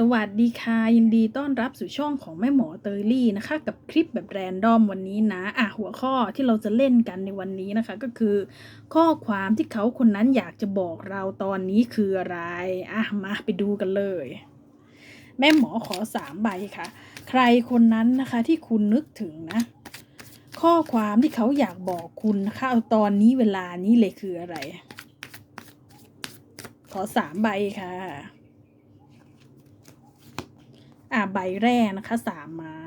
สวัสดีค่ะ ยินดีต้อนรับสู่ช่องของแม่หมอเตยลี่นะคะ กับคลิปแบบแรนดอมวันนี้นะ อะหัวข้อที่เราจะเล่นกันในวันนี้นะคะ ก็คือ ข้อความที่เขาคนนั้นอยากจะบอกเราตอนนี้คืออะไร อะมาไปดูกันเลย แม่หมอขอสามใบค่ะ ใครคนนั้นนะคะที่คุณนึกถึงนะ ข้อความที่เขาอยากบอกคุณนะคะเอาตอนนี้เวลานี้เลยคืออะไร ขอสามใบค่ะ อ่าใบแรกนะคะสามไม้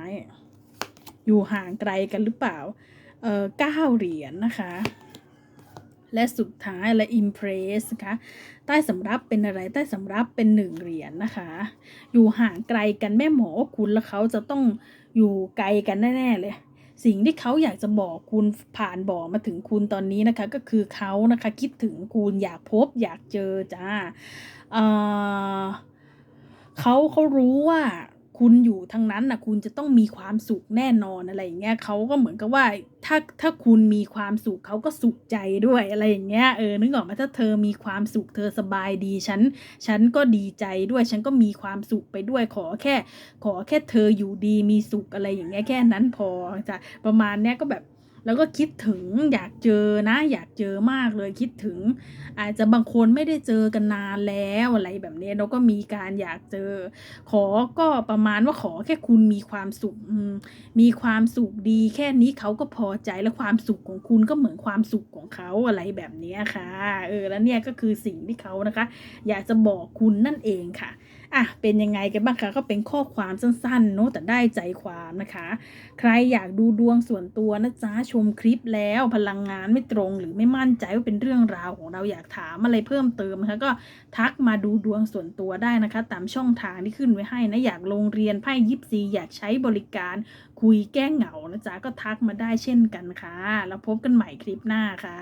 อยู่ห่างไกลกันหรือเปล่า เอ่อเก้าเหรียญนะคะ และสุดท้ายและอิมเพรสนะคะใต้สำรับเป็นอะไรใต้สำรับเป็นหนึ่งเหรียญนะคะ อยู่ห่างไกลกันแม่หมอว่าคุณและเขาจะต้องอยู่ไกลกันแน่ๆเลยสิ่งที่เขาอยากจะบอกคุณผ่านบอกมาถึงคุณตอนนี้นะคะ ก็คือเขานะคะคิดถึงคุณอยากพบอยากเจอจ้าเอ่อ เขาเขารู้ว่าคุณอยู่ทางนั้นนะคุณจะต้องมีความสุขแน่นอนอะไรอย่างเงี้ยเขาก็เหมือนกับว่าถ้าถ้าคุณมีความสุขเขาก็สุขใจด้วยอะไรอย่างเงี้ยเออนึกออกไหมถ้าเธอมีความสุขเธอสบายดีฉันฉันก็ดีใจด้วยฉันก็มีความสุขไปด้วยขอแค่ ขอแค่เธออยู่ดีมีสุขอะไรอย่างเงี้ยแค่นั้นพอจะประมาณเนี้ยก็แบบ แล้วก็คิดถึงอยากเจอนะ อยากเจอมากเลยคิดถึง อาจจะบางคนไม่ได้เจอกันนานแล้วอะไรแบบนี้เราก็มีการอยากเจอ ขอก็ประมาณว่าขอแค่คุณมีความสุขมีความสุขดี แค่นี้เขาก็พอใจและความสุขของคุณก็เหมือนความสุขของเขาอะไรแบบนี้ค่ะเออแล้วเนี่ยก็คือสิ่งที่เขานะคะ อยากจะบอกคุณนั่นเองค่ะอะเป็นยังไงกันบ้างคะก็เป็นข้อความสั้นๆเนอะแต่ได้ใจความนะคะ ใครอยากดูดวงส่วนตัวนะจ๊ะชมคลิปแล้วพลังงานไม่ตรงหรือไม่มั่นใจว่าเป็นเรื่องราวของเราอยากถามอะไรเพิ่มเติมนะคะก็ทักมาดูดวงส่วนตัวได้นะคะ ตามช่องทางที่ขึ้นไว้ให้นะอยากลงเรียนไพ่ยิปซีอยากใช้บริการคุยแก้เหงานะจ๊ะก็ทักมาได้เช่นกันค่ะ แล้วพบกันใหม่คลิปหน้าค่ะ